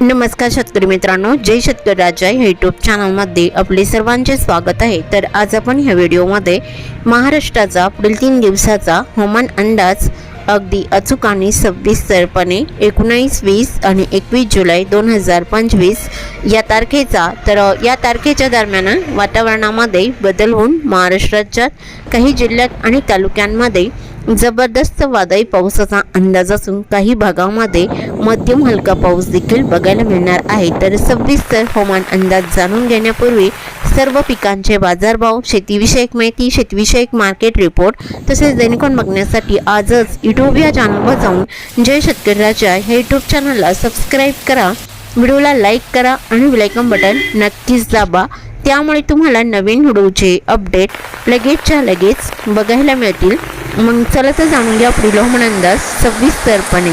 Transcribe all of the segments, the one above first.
नमस्कार शेतकरी मित्रांनो जय शेतकरी राजा या यूट्यूब चॅनलमध्ये आपले सर्वांचे स्वागत आहे. तर आज आपण ह्या व्हिडिओमध्ये महाराष्ट्राचा पुढील तीन दिवसाचा हवामान अंदाज अगदी अचूक आणि सविस्तरपणे एकोणावीस वीस आणि एकवीस जुलै दोन हजार पंचवीस या तारखेचा तर या तारखेच्या दरम्यान वातावरणामध्ये बदल होऊन महाराष्ट्राच्या काही जिल्ह्यात आणि तालुक्यांमध्ये जबरदस्त वादळी पावसाचा अंदाज असून काही भागांमध्ये मध्यम हलका पाऊस देखील बघायला मिळणार आहे. तर सविस्तर हवामान अंदाज जाणून घेण्यापूर्वी सर्व पिकांचे बाजारभाव शेतीविषयक माहिती शेतीविषयक मार्केट रिपोर्ट तसेच दैनिकॉन बघण्यासाठी आजच यूट्यूब या चॅनलवर जाऊन जय शेतकरी राजा हे यूट्यूब चॅनलला सबस्क्राईब करा व्हिडिओला लाईक करा आणि विलायकन बटन नक्कीच दाबा. त्यामुळे तुम्हाला नवीन व्हिडिओचे अपडेट लगेचच्या लगेच बघायला मिळतील. मग चला तर जाणून घ्या पुढील हवामान अंदाज सविस्तरपणे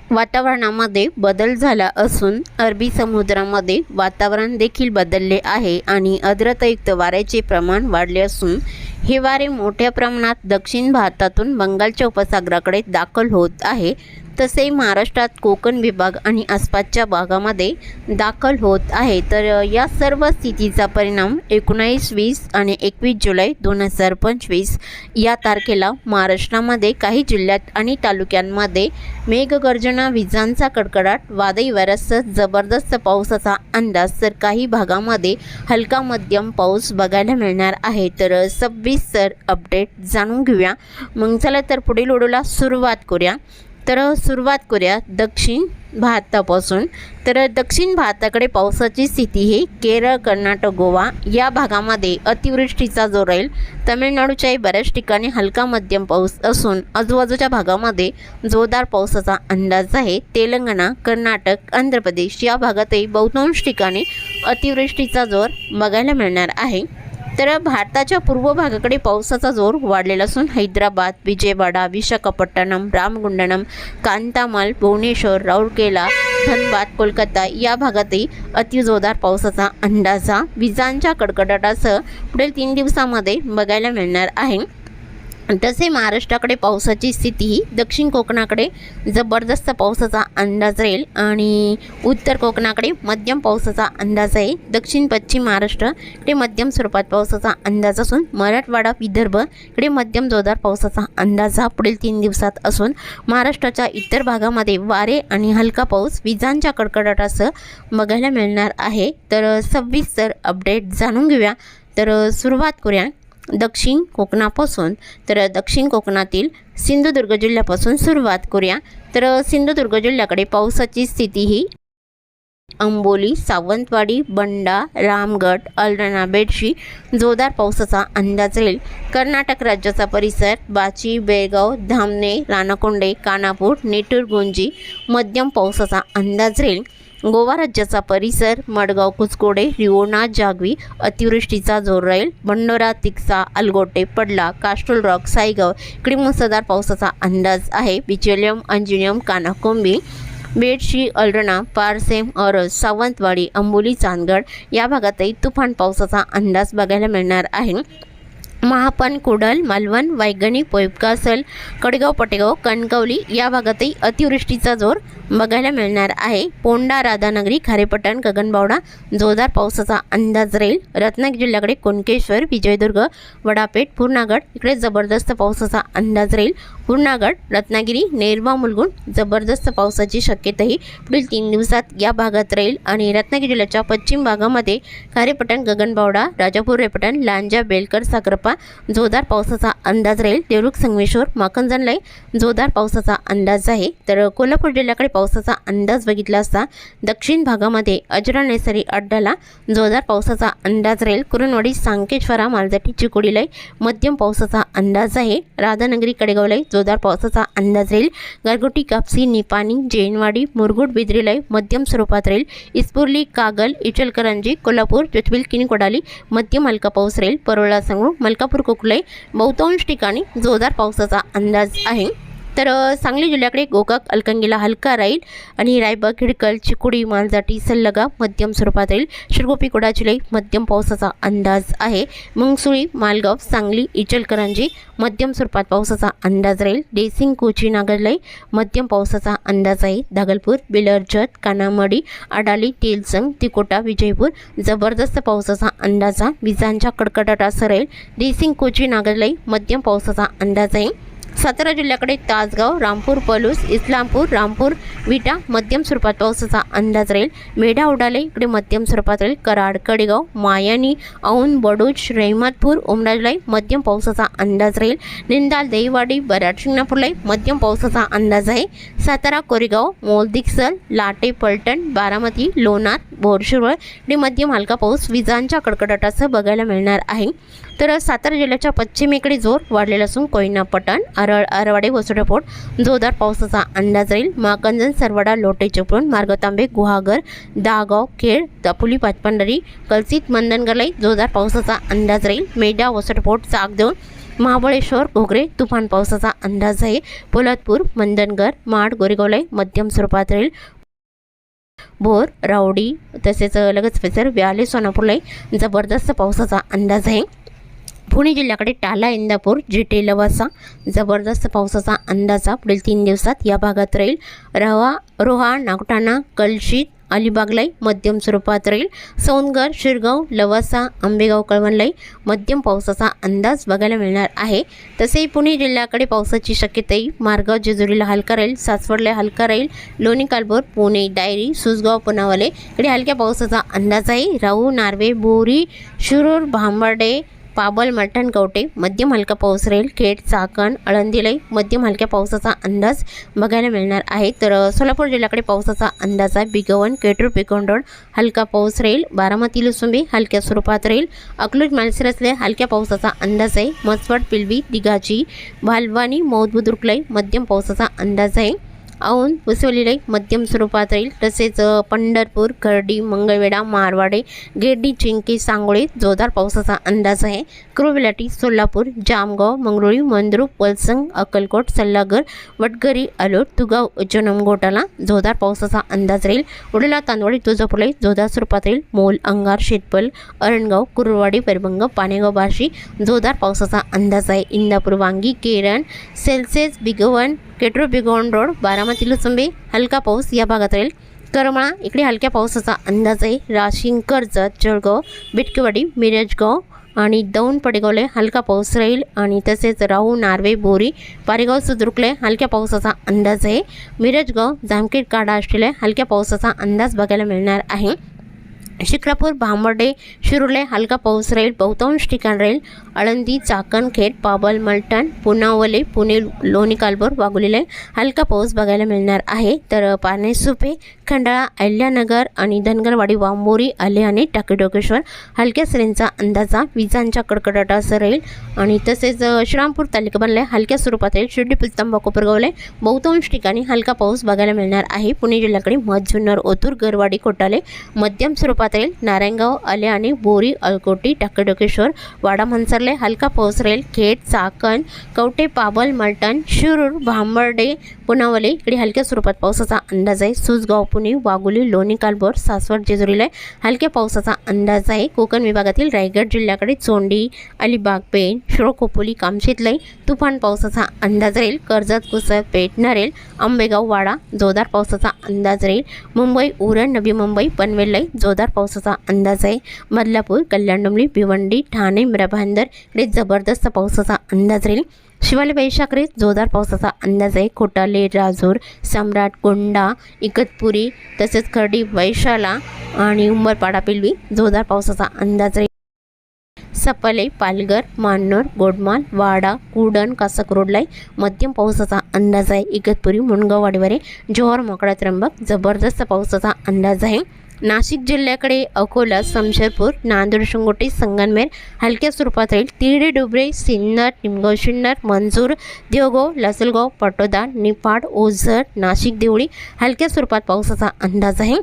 वातावरणामध्ये बदल झाला असून अरबी समुद्रामध्ये वातावरण देखील बदलले आहे आणि आर्द्रतायुक्त वाऱ्याचे प्रमाण वाढले असून हे वारे मोठ्या प्रमाणात दक्षिण भारतातून बंगालच्या उपसागराकडे दाखल होत आहे. तसे महाराष्ट्रात कोकण विभाग आणि आसपासच्या भागामध्ये दाखल होत आहे. तर या सर्व स्थितीचा परिणाम एकोणावीस वीस आणि एकवीस जुलै दोन हजार पंचवीस या तारखेला महाराष्ट्रामध्ये काही जिल्ह्यात आणि तालुक्यांमध्ये मेघगर्जना विजांचा कडकडाट वादळी वाऱ्यासह जबरदस्त पावसाचा अंदाज तर काही भागामध्ये हलका मध्यम पाऊस बघायला मिळणार आहे. तर सव्वीस सर अपडेट जाणून घेऊया. मग चला तर पुढील ओढूला सुरुवात करूया. तर सुरुवात करूया दक्षिण भारतापासून. तर दक्षिण भारताकडे पावसाची स्थिती ही केरळ कर्नाटक गोवा या भागामध्ये अतिवृष्टीचा जोर राहील. तमिळनाडूच्याही बऱ्याच ठिकाणी हलका मध्यम पाऊस असून आजूबाजूच्या भागामध्ये जोरदार पावसाचा अंदाज आहे. तेलंगणा कर्नाटक आंध्र प्रदेश या भागातही बहुतांश ठिकाणी अतिवृष्टीचा जोर बघायला मिळणार आहे. तर भारताच्या पूर्व भागाकडे पावसाचा जोर वाढलेला असून हैदराबाद विजयवाडा विशाखापट्टणम रामगुंडणम कांतामाल भुवनेश्वर राऊरकेला धनबाद कोलकाता या भागातही अतिजोरदार पावसाचा अंदाजा विजांच्या कडकडाटासह पुढील तीन दिवसामध्ये बघायला मिळणार आहे. तसे महाराष्ट्राकडे पावसाची स्थिती ही दक्षिण कोकणाकडे जबरदस्त पावसाचा अंदाज राहील आणि उत्तर कोकणाकडे मध्यम पावसाचा अंदाज आहे. दक्षिण पश्चिम महाराष्ट्र इकडे मध्यम स्वरूपात पावसाचा अंदाज असून मराठवाडा विदर्भ इकडे मध्यम जोरदार पावसाचा अंदाज हा पुढील तीन दिवसात असून महाराष्ट्राच्या इतर भागामध्ये वारे आणि हलका पाऊस विजांच्या कडकडाटासह बघायला मिळणार आहे. तर सविस्तर अपडेट जाणून घेऊया. तर सुरुवात करूया. दक्षिण कोकणापासून तर दक्षिण कोकणातील सिंधुदुर्ग जिल्ह्यापासून सुरुवात करूया. तर सिंधुदुर्ग जिल्ह्याकडे पावसाची स्थिती ही अंबोली सावंतवाडी बंडा रामगड अलरणा बेडशी जोरदार पावसाचा अंदाज राहील. कर्नाटक राज्याचा परिसर बाची बेळगाव धामणे राणाकोंडे कानापूर नेटूरगुंजी मध्यम पावसाचा अंदाज राहील. गोवा राज्याचा परिसर मडगाव कुचकोडे रिओना जागवी अतिवृष्टीचा जोर राहील. भंडोरा तिक्सा अलगोटे पडला कास्टोल रॉक साईगाव इकडे मुसळधार पावसाचा अंदाज आहे. बिचेलियम अंजिनियम कानाकोंबी बेडशी अल्रणा पारसेम औरज सावंतवाडी अंबोली चांदगड या भागातही तुफान पावसाचा अंदाज बघायला मिळणार आहे. महापन कुडल मालवण वैगणी पोयपकासल कडगाव पटेगाव कणकवली या भागातही अतिवृष्टीचा जोर बघायला मिळणार आहे. पोंडा राधानगरी खारेपटण गगनबावडा जोरदार पावसाचा अंदाज राहील. रत्नागिरी जिल्ह्याकडे कोणकेश्वर विजयदुर्ग वडापेठ पूर्णागड इकडे जबरदस्त पावसाचा अंदाज राहील. पूर्णागड रत्नागिरी नेरवा मुलगुण जबरदस्त पावसाची शक्यताही पुढील तीन दिवसात या भागात राहील. आणि रत्नागिरी जिल्ह्याच्या पश्चिम भागामध्ये खारेपटण गगनबावडा राजापूर रेपटण लांजा बेलकर साखरपा जोरदार पावसाचा अंदाज राहील. देवरुख संगमेश्वर माकंजनलाई जोरदार पावसाचा अंदाज आहे. तर कोल्हापूर जिल्ह्याकडे पावसाचा अंदाज बघितला असता दक्षिण भागामध्ये अजरा नैसरी अड्डाला जोरदार पावसाचा अंदाज राहील. कुरणवाडी सांकेश्वरा मालजाटी चिकोडीलाही मध्यम पावसाचा अंदाज आहे. राधानगरी कडेगावलाही जोरदार पावसाचा अंदाज राहील. गारगोटी कापसी निपाणी जैनवाडी मुरगुड बिद्रीलाही मध्यम स्वरूपात राहील. इस्पुर्ली कागल इचलकरंजी कोल्हापूर जोथबिल किनकोडाली मध्यम हलका पाऊस राहील. परोळा सांगू मलकापूर कोकलाई बहुतांश ठिकाणी जोरदार पावसाचा अंदाज आहे. तर सांगली जिल्ह्याकडे गोकाक अलकंगीला हलका राहील आणि रायबाग हिडकल चिकुडी मांजाटी सल्लगा मध्यम स्वरूपात राहील. शिरगोपी कोडाचिलाई मध्यम पावसाचा अंदाज आहे. मंगसुळी मालगाव सांगली इचलकरंजी मध्यम स्वरूपात पावसाचा अंदाज राहील. डेसिंग कोची नागरलाई मध्यम पावसाचा अंदाज आहे. दागलपूर बिलरजत कानामडी अडाली तेलसंग तिकोटा विजयपूर जबरदस्त पावसाचा अंदाज आहे विजांच्या कडकडाटासह राहील. डेसिंग कोची नागरलाई मध्यम पावसाचा अंदाज आहे. सातारा जिल्ह्याकडे तासगाव रामपूर पलूस इस्लामपूर रामपूर विटा मध्यम स्वरूपात पावसाचा अंदाज राहील. मेढा उडाले इकडे मध्यम स्वरूपात राहील. कराड कडेगाव मायानी औंध बडूज रेहमतपूर उमराजलाई मध्यम पावसाचा अंदाज राहील. निंदाल दहीवाडी बराड शिंगणापूरलाई मध्यम पावसाचा अंदाज आहे. सातारा कोरेगाव मोलदिक्सल लाटे पलटण बारामती लोणार बोरशिरवळ इकडे मध्यम हलका पाऊस विजांच्या कडकडाटासह बघायला मिळणार आहे. तर सातारा जिल्ह्याच्या पश्चिमेकडे जोर वाढलेला असून कोयना पटण आरळ आरवाडे वसुडपोट जोरदार पावसाचा अंदाज राहील. माकंजन सरवडा लोटे चिपळूण मार्गतांबे गुहागर दहागाव खेड दापोली पाचपंढरी कलसित मंदनगलाई जोरदार पावसाचा अंदाज राहील. मेढा वसुडेपोट चाकदेऊन महाबळेश्वर घोगरे तुफान पावसाचा अंदाज आहे. पोलादपूर मंदनगर माड गोरेगावलाई मध्यम स्वरूपात राहील. भोर रावडी तसेच लगेच फेसर व्याले सोनापूरलाई जबरदस्त पावसाचा अंदाज आहे. पुणे जिल्ह्याकडे टाला इंदापूर जिटे लवासा जबरदस्त पावसाचा अंदाजा पुढील तीन दिवसात या भागात राहील. रवा रोहा नागटाणा कलशीत अलिबागलाई मध्यम स्वरूपात राहील. सोनगर शिरगाव लवासा आंबेगाव कळवणलाई मध्यम पावसाचा अंदाज बघायला मिळणार आहे. तसेही पुणे जिल्ह्याकडे पावसाची शक्यताही मार्गाव जेजुरीला हलका राहील सासवडला हलका राहील. लोणी कालभोर पुणे डायरी सुसगाव पुनावाले इकडे हलक्या पावसाचा अंदाज आहे राहू. नार्वे बोरी शिरूर भांबर्डे पाबल मलटण कवटे मध्यम हलका पाऊस राहील. खेड चाकण आळंदीलाई मध्यम हलक्या पावसाचा अंदाज बघायला मिळणार आहे. तर सोलापूर जिल्ह्याकडे पावसाचा अंदाज आहे. बिगवन केटूर पिकोंडोड हलका पाऊस राहील. बारामती लुसुंबी हलक्या स्वरूपात राहील. अकलूज मालसिरसले हलक्या पावसाचा अंदाज आहे. मसवड पिलवी दिगाची भालवानी मौद बुद्रुकलाई मध्यम पावसाचा अंदाज आहे. औंध वसवलीलाई मध्यम स्वरूपात राहील तसेच पंढरपूर खर्डी मंगळवेढा मारवाडे गेडी चिंकी सांगोळे जोरदार पावसाचा अंदाज आहे. कुरुविलाटी सोलापूर जामगाव मंगरुळी मंद्रुप वलसंग अक्कलकोट सल्लागर वटगरी अलोट तुगाव उज्जनम घोटाला जोरदार पावसाचा अंदाज राहील. उडला तांदवाडी तुळजापूरलाई जोरदार स्वरूपात राहील मोल अंगार शेतपल अरणगाव कुरुवाडी परभंग पाणेगाव बार्शी जोरदार पावसाचा अंदाज आहे. इंदापूर वांगी केरण सेल्सेस बिगवन केट्रो बिगॉन रोड बारामती लुसंबे हलका पाऊस या भागात राहील करमाळा. इकडे हलक्या पावसाचा अंदाज आहे. राशिंग कर्जत जळगाव बिटकेवाडी मिरजगाव आणि दौंड पडेगावले हलका पाऊस राहील आणि तसेच राहू नार्वे बोरी पारेगाव सुद्रुकले हलक्या पावसाचा अंदाज आहे. मिरजगाव जामखेड काडा असलेल्या हलक्या पावसाचा अंदाज बघायला मिळणार आहे. शिक्रापूर भांबर्डे शिरुले हलका पाऊस राहील बहुतांश ठिकाण राहील. आळंदी चाकणखेड पाबल मलटण पुनावले पुणे लोणी कालभोर वागुलेले हलका पाऊस बघायला मिळणार आहे. तर पानेसुपे खंडाळा अहिल्यानगर आणि धनगरवाडी वांबोरी आले आणि टाकेडोकेश्वर हलक्या सरींचा अंदाजा विजांच्या असं राहील. आणि तसेच श्रीरामपूर श्रीरामपूर तालुक्यामधल्या हलक्या स्वरूपात राहील. शिर्डी पिलतंबा कोपरगावले बहुतांश ठिकाणी हलका पाऊस बघायला मिळणार आहे. पुणे जिल्ह्याकडे मध जुन्नर ओतूर गरवाडी कोटाले मध्यम स्वरूपात राहील नारायणगाव आले आणि बोरी अलकोटी टाकेडोकेश्वर वाडा म्हणसरले हलका पाऊस राहील खेड चाकण कवटे पाबल मलटण शिरूर भांबर्डे पुनावले इकडे हलक्या स्वरूपात पावसाचा अंदाज आहे. सुसगाव पुणे वाघोली लोणी कालभोर सासवड जेजुरीला हलक्या पावसाचा अंदाज आहे. कोकण विभागातील रायगड जिल्ह्याकडे चोंडी अलिबाग पेण शिरोखोपोली कामशेतलाई तुफान पावसाचा अंदाज राहील. कर्जत कुसळ पेठ नरेल आंबेगाव वाडा जोरदार पावसाचा अंदाज राहील. मुंबई उरण नवी मुंबई पनवेललाई जोरदार पावसाचा अंदाज आहे. बदलापूर कल्याण डुमली भिवंडी ठाणे मिराभांदर इकडे जबरदस्त पावसाचा अंदाज राहील. शिवाली वैशाखरीत जोरदार पावसाचा अंदाज आहे. कोटाले राजूर सम्राट कोंडा इगतपुरी तसेच खर्डी वैशाला आणि उंबरपाडा पिलवी जोरदार पावसाचा अंदाज आहे. सपले पालघर मान्नर गोडमाल वाडा कुडण कासक रोडलाई मध्यम पावसाचा अंदाज आहे. इगतपुरी मुणगाव वाडीवरे जोहर मोकळा त्र्यंबक जबरदस्त पावसाचा अंदाज आहे. नाशिक जिल्ह्याकडे अकोला समशेरपूर नांदेड शिंगोटे संगनमेर हलक्या स्वरूपात राहील तिरडे डुबरे सिन्नर निमगाव शिन्नर मंजूर देवगाव लासलगाव पटोदा निपाड ओझर नाशिक देवळी हलक्या स्वरूपात पावसाचा अंदाज आहे.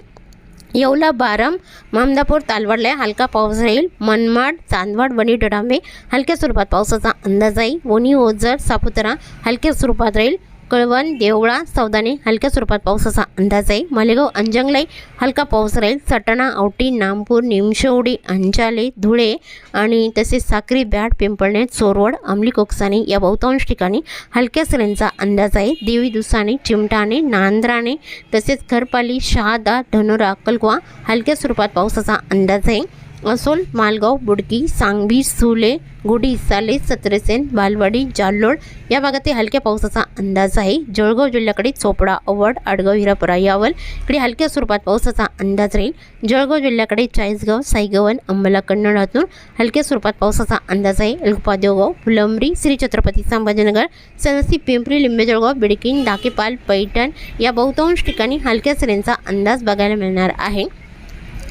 येवला बारम ममदापूर तालवडला हलका पाऊस राहील. मनमाड चांदवाड वणी डडांबे हलक्या स्वरूपात पावसाचा अंदाज आहे. वणी ओझर सापुतारा हलक्या स्वरूपात राहील. कळवण देवळा सौदाने हलक्या स्वरूपात पावसाचा अंदाज आहे. मालेगाव अंजंगलाई हलका पाऊस राहील. सटाणा औटी नामपूर निमशेवडी अंजाले धुळे आणि तसेच साक्री बॅट पिंपळणे चोरवड अंमली कोकसाने या बहुतांश ठिकाणी हलक्या सरींचा अंदाज आहे. देवी दुसाने चिमटाणे नांद्राने तसेच खरपाली शहादा धनोरा अक्कलकुवा हलक्या स्वरूपात पावसाचा अंदाज आहे. असोल मालगाव बुडकी सांगवी सुले गुढी साले सत्रसेन बालवाडी जाल्लोड या भागातील हलक्या पावसाचा अंदाज आहे. जळगाव जिल्ह्याकडे चोपडा अवड आडगाव हिरापुरा यावल इकडे हलक्या स्वरूपात पावसाचा अंदाज राहील. जळगाव जिल्ह्याकडे चाळीसगाव साईगवन अंबला कन्नडातून हलक्या स्वरूपात पावसाचा अंदाज आहे. अल्पादेवगाव फुलंबरी श्री छत्रपती संभाजीनगर सनसी पिंपरी लिंबेजळगाव बिडकीन डाकेपाल पैठण या बहुतांश ठिकाणी हलक्या सरींचा अंदाज बघायला मिळणार आहे.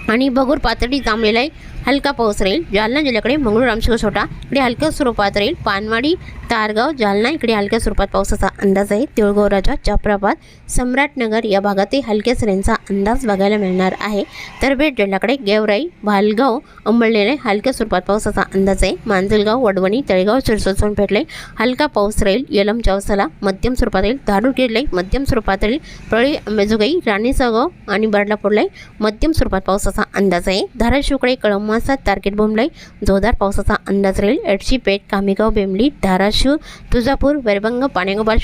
आणि बगूर पातळी जांभलेला आहे हलका पाऊस राहील. जालना जिल्ह्याकडे मंगळूर रामशिवसोटा इकडे हलक्या स्वरूपात राहील. पानवाडी तारगाव जालना. इकडे हलक्या स्वरूपात पावसाचा अंदाज आहे. तिळगाव राजा जाफराबाद सम्राटनगर या भागातही हलक्या सरींचा अंदाज बघायला मिळणार आहे. तर बीड जिल्ह्याकडे गेवराई भालगाव अंबळनेरे हलक्या स्वरूपात पावसाचा अंदाज आहे. मांजलगाव वडवणी तळेगाव चिरसोचून पेटले हलका पाऊस राहील. यलम चौसाला मध्यम स्वरूपात राहील. धारूर किडले मध्यम स्वरूपात राहील. प्रळी अंबेजोगाई राणीसागाव आणि बर्डापूरलाई मध्यम स्वरूपात पावसाचा अंदाज आहे. धाराशिवकडे कळमासा टार्गेट बोंबलाई जोरदार पावसाचा अंदाज राहील. एडशी पेठ कामेगाव बेंबली धाराशिव तुळजापूर वैरभंग पाणेगाव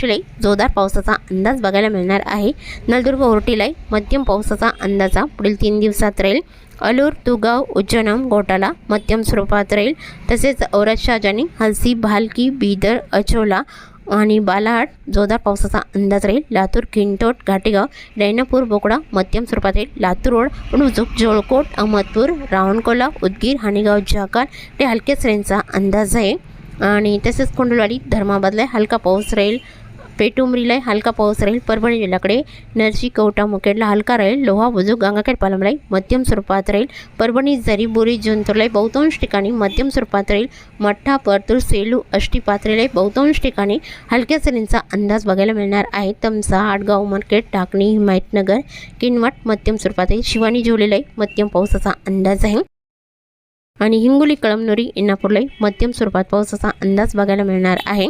जोरदार पावसाचा अंदाज बघायला मिळणार आहे. नलदुर्ग ओरटीलाई मध्यम पावसाचा अंदाजा पुढील तीन दिवसात राहील. अलूर तुगाव उज्जैनम घोटाला मध्यम स्वरूपात राहील. तसेच औरत शाहजानी हलसी भालकी बीदर अचोला आणि बालाहाट जोरदार पावसाचा अंदाज राहील. लातूर किंटोट घाटेगाव रैनापूर बोकडा मध्यम स्वरूपात राहील लातूर रोड उणुजूक जोळकोट अहमदपूर रावणकोला उदगीर हाणेगाव जाकार हे हलक्या रेंजचा अंदाज आहे. आणि तसेच कोंडलवाडी धर्माबादला हलका पाऊस राहील. पेटुमरीला हलका पाऊस राहील परभणी जिल्ह्याकडे नरसी कवटा मुखेडला हलका राहील लोहा बुजुक गंगाखेड पालमलाई मध्यम स्वरूपात राहील परभणी जरी बोरी जुंतुरलाई बहुतांश ठिकाणी मध्यम स्वरूपात राहील मठ्ठा परतूर सेलू अष्टी पात्रेलाई बहुतांश ठिकाणी हलक्या सरींचा अंदाज बघायला मिळणार आहे. तमसा आडगाव मार्केट टाकणी हिमायतनगर किनवट मध्यम स्वरूपात राहील शिवानी जोलेलाई मध्यम पावसाचा अंदाज आहे. आणि हिंगोली कळमनुरी इनापूरलाई मध्यम स्वरूपात पावसाचा अंदाज बघायला मिळणार आहे.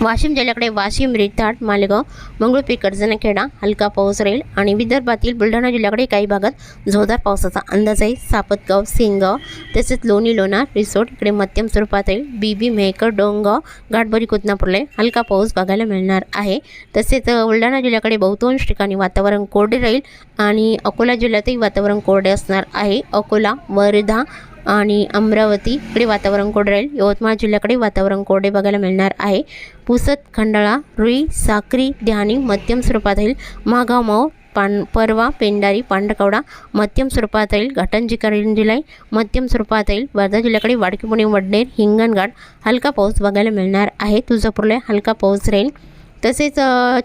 वाशिम जिल्ह्याकडे वाशिम रिताड मालेगाव मंगळूरपीर कर्जनखेडा हलका पाऊस राहील आणि विदर्भातील बुलढाणा जिल्ह्याकडे काही भागात जोरदार पावसाचा अंदाज आहे सापतगाव सेनगाव तसेच लोणी लोणार रिसोर्ट इकडे मध्यम स्वरूपात राहील बीबी मेहकर डोंगाव घाटबरी कुतनापूरला हलका पाऊस बघायला मिळणार आहे. तसेच बुलढाणा जिल्ह्याकडे बहुतांश ठिकाणी वातावरण कोरडे राहील आणि अकोला जिल्ह्यातही वातावरण कोरडे असणार आहे. अकोला वर्धा आणि अमरावती इकडे वातावरण कोरडे राहील. यवतमाळ जिल्ह्याकडे वातावरण कोरडे बघायला मिळणार आहे. पुसद खंडाळा रुई साक्री ध्यानी मध्यम स्वरूपात राहील. महागाव पान परवा पेंडारी पांडकवडा मध्यम स्वरूपात राहील. घाटंजी करंजीलाई मध्यम स्वरूपात राहील. वर्धा जिल्ह्याकडे वाडकी पुणे वडनेर हिंगणघाट हलका पाऊस बघायला मिळणार आहे. तुळजापूरला हलका पाऊस राहील. तसेच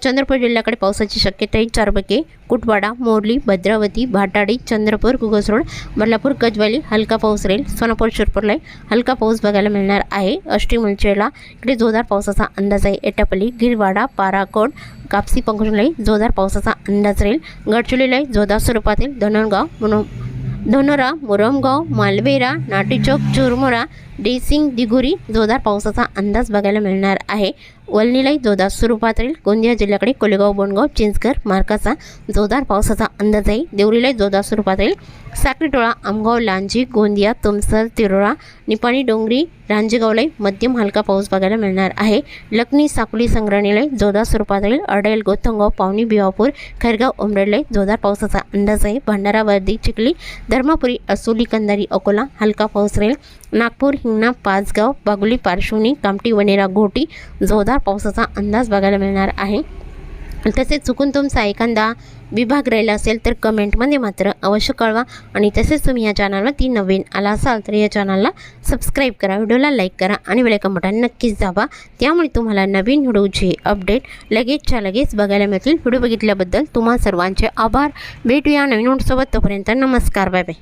चंद्रपूर जिल्ह्याकडे पावसाची शक्यता आहे. चारबके कुटवाडा मोरली भद्रावती भाटाडी चंद्रपूर कुगसरोड बल्लापूर गजवाली हलका पाऊस राहील. सोनापूर शिरपूरला हलका पाऊस बघायला मिळणार आहे. अष्टीमुलचेला इकडे जोरदार पावसाचा अंदाज आहे. एटापल्ली गिरवाडा पाराकोट कापसी पंकुशलाई जोरदार पावसाचा अंदाज राहील. गडचिरोलीला जोरदार स्वरूपातील धनगाव म्हणून धनोरा मुरमगाव मालवेरा नाटीचौक चुरमुरा डेसिंग दिगुरी जोरदार पावसाचा अंदाज बघायला मिळणार आहे. वलनीलाही जोरदार स्वरूपात राहील गोंदिया जिल्ह्याकडे कोलेगाव बोंडगाव चिंचकर मार्काचा जोरदार पावसाचा अंदाज आहे. देवरीलाही जोरदार स्वरूपात राहील साक्रीटोळा आमगाव लांजी गोंदिया तुमसर तिरोळा निपाणी डोंगरी रांजेगावलाही मध्यम हलका पाऊस बघायला मिळणार आहे. लखनी साकुली संग्रहालय जोरदार स्वरूपात राहील अडेल गोथंगाव पावनी बिवापूर खैरगाव उमरेडलाई जोरदार पावसाचा अंदाज आहे. भंडारा वर्दी चिखली धर्मापुरी असोली कंदारी अकोला हलका पाऊस राहील. नागपूर हिंगणा पाचगाव बागुली पार्श्वनी कामटी वनेरा घोटी जोरदार पावसाचा अंदाज बघायला मिळणार आहे. तसेच चुकून तुमचा एखादा विभाग राहिला असेल तर कमेंटमध्ये मात्र अवश्य कळवा आणि तसेच तुम्ही या चॅनलवरती नवीन आला असाल तर या चॅनलला सबस्क्राईब करा व्हिडिओला लाईक करा आणि वेळेकम बटन नक्कीच दाबा. त्यामुळे तुम्हाला नवीन व्हिडिओचे अपडेट लगेचच्या लगेच बघायला मिळतील. व्हिडिओ बघितल्याबद्दल तुम्हा सर्वांचे आभार. भेटूया नवीन व्हिडिओसोबत. तोपर्यंत नमस्कार. Bye bye.